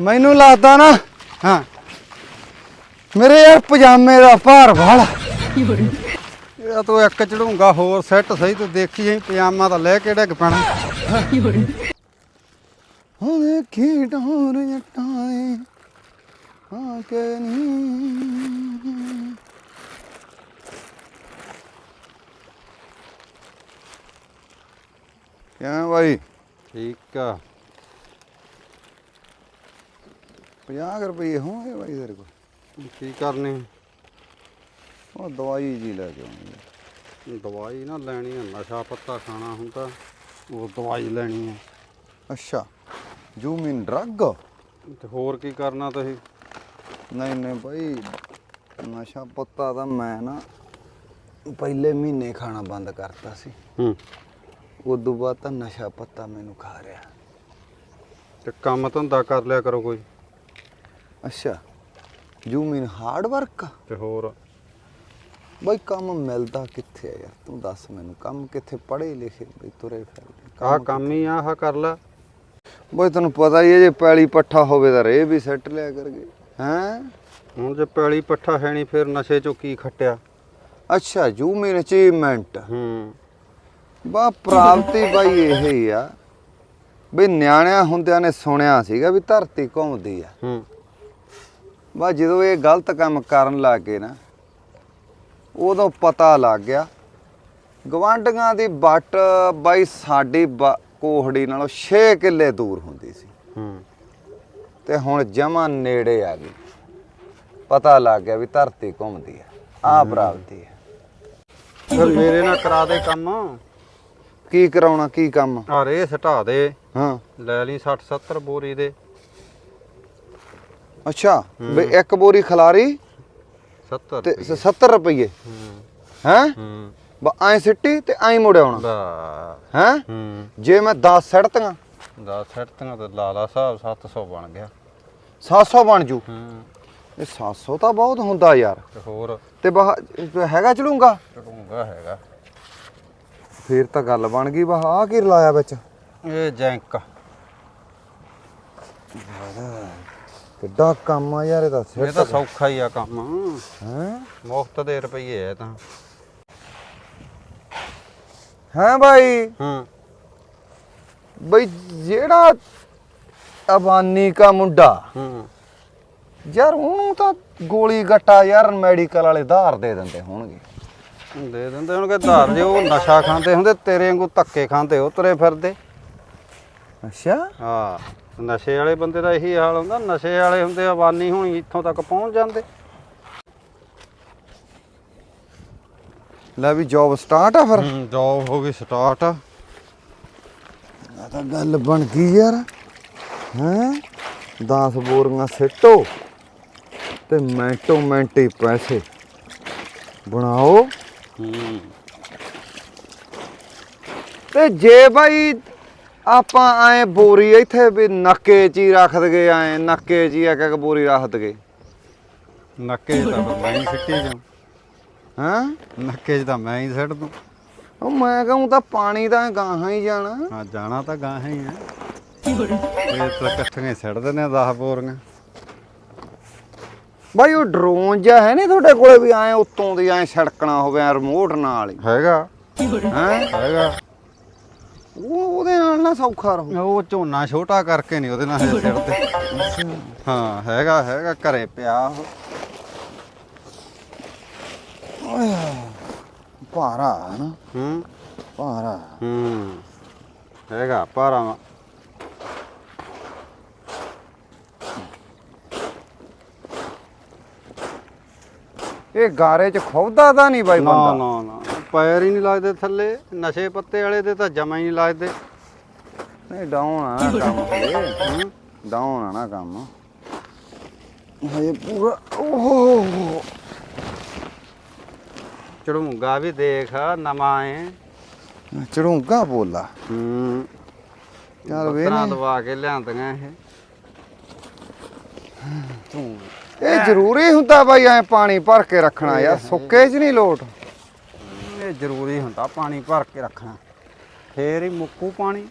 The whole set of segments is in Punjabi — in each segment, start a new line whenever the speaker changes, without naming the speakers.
ਮੈਨੂੰ ਲੱਗਦਾ ਨਾ, ਹਾਂ। ਮੇਰੇ ਯਾਰ ਪਜਾਮੇ ਦਾ ਭਾਰ ਵਾਲਾ। ਇਹ ਤੂੰ ਇੱਕ ਚੜੂੰਗਾ ਹੋਰ ਸੈੱਟ ਸਹੀ ਤੂੰ ਦੇਖੀ ਜਾਈ ਪਜਾਮਾ ਤਾਂ ਲੈ ਕੇ ਡਿੱਗ ਪੈਣਾ। ਹੁਣ ਕੀ ਡੋਰ ਜਟਾਏ ਹਾਂ ਕਿ ਨਹੀਂ ਕਿਵੇਂ ਭਾਈ ਠੀਕ ਆ। 50 ਰੁਪਏ ਹੋਣਗੇ ਭਾਈ ਤੇਰੇ ਕੋਲ।
ਕੀ ਕਰਨੀ?
ਉਹ ਦਵਾਈ ਜੀ ਲੈ ਕੇ ਆਉਣੀ
ਦਵਾਈ ਨਾ ਲੈਣੀ ਹੈ ਨਸ਼ਾ ਪੱਤਾ ਖਾਣਾ ਹੁੰਦਾ ਉਹ ਦਵਾਈ ਲੈਣੀ ਹੈ
ਅੱਛਾ ਯੂ ਮੀਨ ਡਰੱਗ?
ਤੇ ਹੋਰ ਕੀ ਕਰਨਾ ਤੁਸੀਂ?
ਨਹੀਂ ਨਹੀਂ ਭਾਈ ਨਸ਼ਾ ਪੱਤਾ ਤਾਂ ਮੈਂ ਨਾ ਪਹਿਲੇ ਮਹੀਨੇ ਖਾਣਾ ਬੰਦ ਕਰਤਾ ਸੀ।
ਹੂੰ।
ਉਦੋਂ ਬਾਅਦ ਤਾਂ ਨਸ਼ਾ ਪੱਤਾ ਮੈਨੂੰ ਖਾ ਰਿਹਾ।
ਤੇ ਕੰਮ ਧੰਦਾ ਕਰ ਲਿਆ ਕਰੋ ਕੋਈ।
ਅੱਛਾ। ਯੂ ਮੀਨ ਹਾਰਡ ਵਰਕ
ਤੇ ਹੋਰ?
ਬਈ ਕੰਮ ਮਿਲਦਾ ਕਿੱਥੇ ਆ ਯਾਰ? ਤੂੰ ਦੱਸ ਮੈਨੂੰ ਕੰਮ ਕਿੱਥੇ? ਪੜ੍ਹੇ ਲਿਖੇ ਬਈ ਤੁਰੇ ਫਿਰਦੇ।
ਆਹ ਕੰਮ ਹੀ ਆਹ ਕਰ ਲੈ।
ਬਈ ਤੈਨੂੰ ਪਤਾ ਹੀ ਹੈ ਜੇ ਪੈਲੀ ਪੱਠਾ ਹੋਵੇ ਤਾਂ ਰੇ ਵੀ ਸੈੱਟ ਲਿਆ ਕਰਗੇ। ਹੈਂ?
ਹੁਣ ਜੇ ਪੈਲੀ ਪੱਠਾ ਹੈ ਨਹੀਂ ਫਿਰ ਨਸ਼ੇ ਚੋਂ ਕੀ ਖੱਟਿਆ?
ਅੱਛਾ ਯੂ ਮੀਨ ਅਚੀਵਮੈਂਟ
ਹੂੰ।
ਬਾ ਪ੍ਰਾਪਤੀ ਬਾਈ ਇਹ ਹੀ ਆ। ਬਈ ਨਿਆਣਿਆਂ ਹੁੰਦਿਆਂ ਨੇ ਸੁਣਿਆ ਸੀਗਾ ਵੀ ਧਰਤੀ ਘੁੰਮਦੀ ਆ।
ਹੂੰ।
ਬਾ ਜਦੋਂ ਇਹ ਗਲਤ ਕੰਮ ਕਰਨ ਲੱਗ ਗਏ ਨਾ ਉਦੋਂ ਪਤਾ ਲੱਗ ਗਿਆ ਗਵਾਂਢੀਆਂ ਦੀ ਬੱਟ ਬਾਈ ਸਾਡੀ ਕੋਹੜੀ ਨਾਲੋਂ 6 ਕਿੱਲੇ ਦੂਰ ਹੁੰਦੀ ਸੀ।
ਹੂੰ।
ਤੇ ਹੁਣ ਜਮਾ ਨੇੜੇ ਆ ਗਈ। ਪਤਾ ਲੱਗ ਗਿਆ ਵੀ ਧਰਤੀ ਘੁੰਮਦੀ ਆ ਆ ਪ੍ਰਾਪਤੀ ਆ।
ਫਿਰ ਮੇਰੇ ਨਾਲ ਕਰਾ ਦੇ ਕੰਮ।
ਕੀ ਕਰਾਉਣਾ ਕੀ ਕੰਮ?
ਆ ਰੇ ਹਟਾ ਦੇ।
ਹਾਂ।
ਲੈ ਲਈ 60 70 ਬੋਰੀ ਦੇ।
ਅੱਛਾ ਵੀ ਇੱਕ ਬੋਰੀ ਖਲਾਰੀ
70
ਤੇ 70 ਰੁਪਏ
ਹੂੰ।
ਬਾ ਐ ਸਿੱਟੀ ਤੇ ਐਂ ਮੁੜ ਆਉਣਾ ਹੈ? ਜੇ ਮੈਂ 10 ਸੜਤੀਆਂ
ਦਾ ਸੱਟਾਂ ਤੇ ਲਾ ਲਾ ਹਿਸਾਬ 700 ਬਣ ਗਿਆ।
700 ਬਣ ਜੂ।
ਹੂੰ।
ਇਹ 700 ਤਾਂ ਬਹੁਤ ਹੁੰਦਾ ਯਾਰ।
ਤੇ ਹੋਰ?
ਤੇ ਹੈਗਾ ਚਲੂੰਗਾ?
ਢੂੰਗਾ ਹੈਗਾ।
ਫੇਰ ਤਾਂ ਗੱਲ ਬਣ ਗਈ ਬਾਹ ਆ ਕੀ ਰਲਾਇਆ ਵਿੱਚ?
ਇਹ ਜੈਂਕ।
ਕਿੱਡਾ ਕੰਮ ਆ ਯਾਰ
ਇਹ ਤਾਂ ਸੌਖਾ ਹੀ ਆ ਕੰਮ।
ਹੈ?
ਮੁਫਤ ਦੇ ਰੁਪਈਏ ਆ ਇਹ ਤਾਂ।
ਹੈ ਭਾਈ
ਹੂੰ।
ਬਈ ਜਿਹੜਾ ਅਬਾਨੀ ਕਾ ਮੁੰਡਾ
ਹੂੰ।
ਯਾਰ ਉਹਨੂੰ ਤਾਂ ਗੋਲੀ ਗੱਟਾ ਯਾਰ ਮੈਡੀਕਲ ਵਾਲੇ ਧਾਰ ਦੇ ਦਿੰਦੇ ਹੋਣਗੇ।
ਦੇ ਦਿੰਦੇ ਹੋਣਗੇ ਧਾਰ ਜੇ ਉਹ ਨਸ਼ਾ ਖਾਂਦੇ ਹੁੰਦੇ ਤੇਰੇ ਵਾਂਗੂ ਧੱਕੇ ਖਾਂਦੇ ਉਹ ਤੁਰੇ ਫਿਰਦੇ।
ਅੱਛਾ।
ਹਾਂ ਨਸ਼ੇ ਵਾਲੇ ਬੰਦੇ ਦਾ ਇਹੀ ਹਾਲ ਹੁੰਦਾ ਨਸ਼ੇ ਵਾਲੇ ਹੁੰਦੇ ਆਵਾਨੀ ਹੋਣੀ ਇੱਥੋਂ ਤੱਕ ਪਹੁੰਚ ਜਾਂਦੇ।
ਲੈ ਵੀ ਜੌਬ ਸਟਾਰਟ ਆ ਫਿਰ।
ਹੂੰ ਜੌਬ ਹੋ ਗਈ ਸਟਾਰਟ
ਆ ਤਾਂ ਗੱਲ ਬਣ ਗਈ ਯਾਰ। ਹੈ? 10 ਬੋਰੀਆਂ ਸਿੱਟੋ ਤੇ ਮਿੰਟੋ ਮਿੰਟ ਪੈਸੇ ਬਣਾਓ। ਤੇ ਜੇ ਭਾਈ ਆਪਾਂ ਐ ਬੋਰੀ ਇੱਥੇ ਵੀ ਨੱਕੇ 'ਚ ਹੀ ਰੱਖ ਦਗੇ ਐ ਨੱਕੇ 'ਚ ਹੀ ਇੱਕ ਇੱਕ ਬੋਰੀ ਰੱਖ ਦਗੇ
ਨੱਕੇ 'ਚ ਤਾਂ ਮੈਂ ਹੀ ਸਿੱਟੀ ਜਾ
ਹੈਂ?
ਨੱਕੇ 'ਚ ਤਾਂ ਮੈਂ ਹੀ ਸਿੱਟ ਦੂੰ।
ਉਹ ਮੈਂ ਕਹੂੰ ਤਾਂ ਪਾਣੀ ਤਾਂ ਗਾਹਾਂ ਹੀ ਜਾਣਾ।
ਹਾਂ ਜਾਣਾ ਤਾਂ ਗਾਂ ਹੀ ਆ। ਇਹ ਤਾਂ ਇਕੱਠੀਆਂ ਸਿੱਟ ਦਿੰਦੇ ਆ 10 ਬੋਰੀਆਂ।
ਭਾਈ ਉਹ ਡਰੋਨ ਜਿਹਾ ਹੈ ਨਹੀਂ ਤੁਹਾਡੇ ਕੋਲੇ ਵੀ ਐ ਉੱਤੋਂ ਦੀ ਐ ਛੜਕਣਾ ਹੋਵੇ ਐ ਰਿਮੋਟ ਨਾਲ ਹੀ।
ਹੈਗਾ।
ਹੈਂ?
ਹੈਗਾ।
ਉਹ ਉਹਦੇ ਨਾਲ ਨਾ ਸੌਖਾ ਰਹੂ।
ਉਹ ਝੋਨਾ ਛੋਟਾ ਕਰਕੇ ਨਹੀਂ ਉਹਦੇ ਨਾਲ ਹਜੇ ਹਾਂ ਹੈਗਾ ਹੈਗਾ ਘਰੇ ਪਿਆ ਉਹ।
ਓਏ ਭਾਰਾ ਹੈ ਨਾ।
ਹੂੰ।
ਭਾਰਾ।
ਹੂੰ ਹੈਗਾ ਪਾਰਾ
ਇਹ ਗਾਰੇ 'ਚ ਖੁੱਬਦਾ ਤਾਂ ਨਹੀਂ ਬਾਈ
ਨਾ
ਬੰਦਾ।
ਨਾ ਨਾ। ਪੈਰ ਹੀ ਨਹੀਂ ਲੱਗਦੇ ਥੱਲੇ ਨਸ਼ੇ ਪੱਤੇ ਵਾਲੇ ਦੇ ਤਾਂ ਜਮਾ ਹੀ ਨਹੀਂ ਲੱਗਦੇ।
ਨਹੀਂ ਡਾਊਨ ਆ ਨਾ ਕੰਮ ਡਾਊਨ ਆ ਨਾ ਕੰਮ। ਹਜੇ ਪੂਰਾ ਓਹ।
ਚੜੂੰਗਾ ਵੀ ਦੇਖ ਨਵਾਂ ਏ
ਚੜੂੰਗਾ ਬੋਲਾ।
ਹੂੰ।
ਚੱਲ ਵੇ
ਬੱਤਰਾਂ ਦਵਾ ਕੇ ਲਿਆਂਦੀਆਂ ਇਹ। ਤੂੰ
ਇਹ ਜ਼ਰੂਰੀ ਹੁੰਦਾ ਬਾਈ ਐ ਪਾਣੀ ਭਰ ਕੇ ਰੱਖਣਾ ਯਾਰ ਸੁੱਕੇ 'ਚ ਨਹੀਂ ਲੋਟ।
ਇਹ ਜ਼ਰੂਰੀ ਹੁੰਦਾ, ਪਾਣੀ ਭਰ ਕੇ ਰੱਖਣਾ। ਫੇਰ ਹੀ ਮੁੱਕੂ ਪਾਣੀ।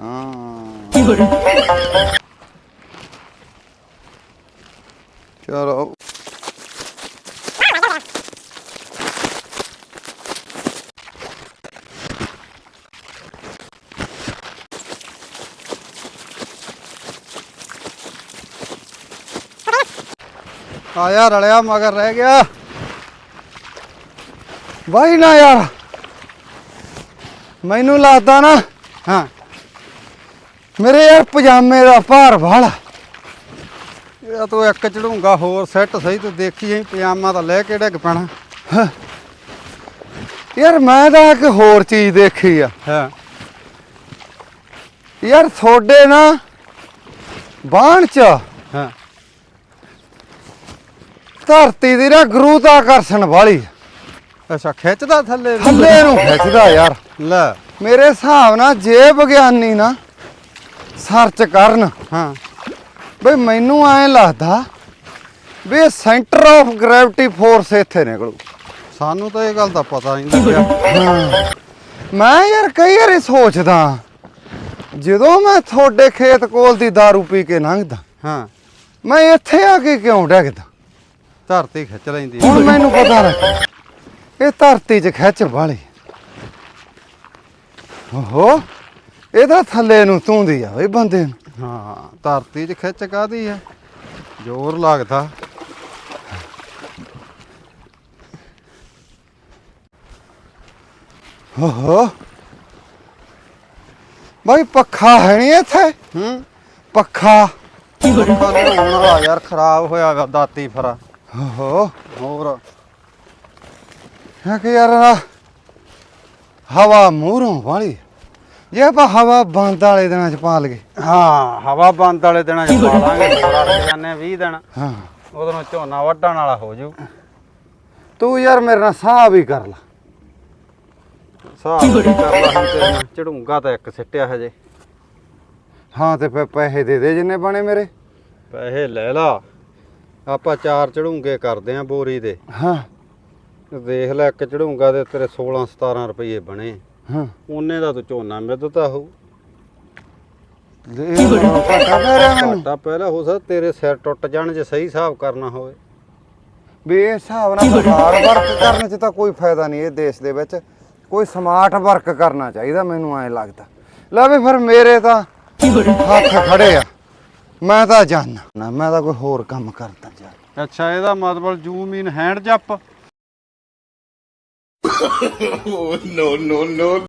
ਹਾਂ।
ਚਲੋ। ਆਇਆ ਰਲਿਆ, ਮਗਰ ਰਹਿ ਗਿਆ।
ਬਾਈ ਨਾ ਯਾਰ। ਮੈਨੂੰ ਲੱਗਦਾ ਨਾ
ਹਾਂ।
ਮੇਰੇ ਯਾਰ ਪਜਾਮੇ ਦਾ ਭਾਰ ਵਾਲਾ।
ਇਹ ਤੂੰ ਇੱਕ ਚੜੂੰਗਾ ਹੋਰ ਸੈੱਟ ਸਹੀ ਤੂੰ ਦੇਖੀ ਜਾਈ ਪਜਾਮਾ ਤਾਂ ਲੈ ਕੇ ਡਿੱਗ ਪੈਣਾ।
ਯਾਰ ਮੈਂ ਤਾਂ ਇੱਕ ਹੋਰ ਚੀਜ਼ ਦੇਖੀ ਆ।
ਹਾਂ।
ਯਾਰ ਤੁਹਾਡੇ ਨਾ ਬਾਣ ਚ
ਹਾਂ।
ਧਰਤੀ ਦੀ ਨਾ ਗੁਰੂਤਾਕਰਸ਼ਣ ਵਾਲੀ।
ਅੱਛਾ ਖਿੱਚਦਾ ਥੱਲੇ ਨੂੰ?
ਥੱਲੇ ਨੂੰ। ਖਿੱਚਦਾ ਯਾਰ।
ਲੈ।
ਮੇਰੇ ਹਿਸਾਬ ਨਾਲ ਜੇ ਵਿਗਿਆਨੀ ਨਾ ਸਰਚ ਕਰਨ।
ਹਾਂ।
ਬਈ ਮੈਨੂੰ ਐਂ ਲੱਗਦਾ ਵੀ ਸੈਂਟਰ ਆਫ ਗ੍ਰੈਵਿਟੀ ਫੋਰਸ ਇੱਥੇ ਨਿਕਲੂ।
ਸਾਨੂੰ ਤਾਂ ਇਹ ਗੱਲ ਦਾ ਪਤਾ ਨਹੀਂ ਲੱਗਿਆ।
ਮੈਂ ਯਾਰ ਕਈ ਵਾਰੀ ਸੋਚਦਾ ਜਦੋਂ ਮੈਂ ਤੁਹਾਡੇ ਖੇਤ ਕੋਲ ਦੀ दारू ਪੀ ਕੇ ਲੰਘਦਾ
ਹਾਂ।
ਮੈਂ ਇੱਥੇ ਆ ਕੇ ਕਿਉਂ ਡਿੱਗਦਾ?
ਧਰਤੀ ਖਿੱਚ ਲੈਂਦੀ।
ਹੁਣ ਮੈਨੂੰ ਪਤਾ ਲੱਗਾ ਇਹ ਧਰਤੀ 'ਚ ਖਿੱਚ ਵਾਲੀ। ਓਹੋ ਇਹਦਾ ਥੱਲੇ ਨੂੰ ਧੂੰਦੀ ਆ ਬਈ ਬੰਦੇ ਨੂੰ।
ਹਾਂ ਧਰਤੀ 'ਚ ਖਿੱਚ ਕਾਦੀ ਹੈ ਜ਼ੋਰ ਲੱਗਦਾ।
ਓਹੋ। ਬਈ ਪੱਖਾ ਹੈ ਨਹੀਂ ਇੱਥੇ?
ਹੂੰ।
ਪੱਖਾ।
ਹੁਣ ਆ ਯਾਰ ਖਰਾਬ ਹੋਇਆ ਵਾ ਦਾਤੀ ਫਰਾ।
ਓਹੋ।
ਹੋਰ।
ਹੈ ਕਿ ਯਾਰ ਆਹ ਹਵਾ ਮੂਹਰੋਂ ਵਾਲੀ। ਜੇ ਆਪਾਂ ਹਵਾ ਬੰਦ ਵਾਲੇ ਦਿਨਾਂ 'ਚ ਪਾ ਲਗੇ
ਹਾਂ ਹਵਾ ਬੰਦ ਵਾਲੇ ਦਿਨਾਂ 'ਚ ਪਾ ਲਾਂਗੇ ਜਾਂਦੇ 20 ਦਿਨ।
ਹਾਂ।
ਉਦੋਂ ਝੋਨਾ ਵੱਢਣ ਵਾਲਾ ਹੋ ਜਾਊ।
ਤੂੰ ਯਾਰ ਮੇਰੇ ਨਾਲ ਸਾਹ ਵੀ ਕਰ ਲਾ।
ਹਿਸਾਬ ਕੀ ਕਰ ਲਾ ਹੁਣ ਤੇਰੇ ਨਾਲ ਝੜੂੰਗਾ ਤਾਂ ਇੱਕ ਸਿੱਟਿਆ ਹਜੇ।
ਹਾਂ ਤੇ ਫਿਰ ਪੈਸੇ ਦੇ ਦੇ ਜਿੰਨੇ ਬਣੇ ਮੇਰੇ।
ਪੈਸੇ ਲੈ ਲਾ। ਆਪਾਂ ਚਾਰ ਝੜੂੰਗੇ ਕਰਦੇ ਆਂ ਬੋਰੀ ਦੇ।
ਹਾਂ।
ਦੇਖ ਲੈ ਇੱਕ ਝੜੂੰਗਾ ਦੇ ਤੇਰੇ 16 17 ਰੁਪਏ ਬਣੇ।
ਹਾਂ।
ਉਹਨੇ ਦਾ ਤੂੰ ਝੋਨਾ ਹੋਊ।
ਮੇਰਾ ਮੈਨੂੰ
ਘਾਟਾ ਪਹਿਲਾਂ ਹੋ ਸਕਦਾ ਤੇਰੇ ਸਿਰ ਟੁੱਟ ਜਾਣ ਜੇ ਸਹੀ ਹਿਸਾਬ ਕਰਨਾ ਹੋਵੇ।
ਵੀ ਇਹ ਹਿਸਾਬ ਨਾਲ ਹਾਰਡ ਵਰਕ ਕਰਨ 'ਚ ਤਾਂ ਕੋਈ ਫਾਇਦਾ ਨਹੀਂ ਇਹ ਦੇਸ਼ ਦੇ ਵਿੱਚ। ਕੋਈ ਸਮਾਰਟ ਵਰਕ ਕਰਨਾ ਚਾਹੀਦਾ ਮੈਨੂੰ ਐਂ ਲੱਗਦਾ। ਲੈ ਵੀ ਫਿਰ ਮੇਰੇ ਤਾਂ ਹੱਥ ਖੜੇ ਆ। ਮੈਂ ਤਾਂ ਜਾਣਾ ਮੈਂ ਤਾਂ ਕੋਈ ਹੋਰ ਕੰਮ ਕਰਦਾ ਜਾ।
ਅੱਛਾ ਇਹਦਾ ਮਤਲਬ zoom in hand ਜੱਪ। no, no, no.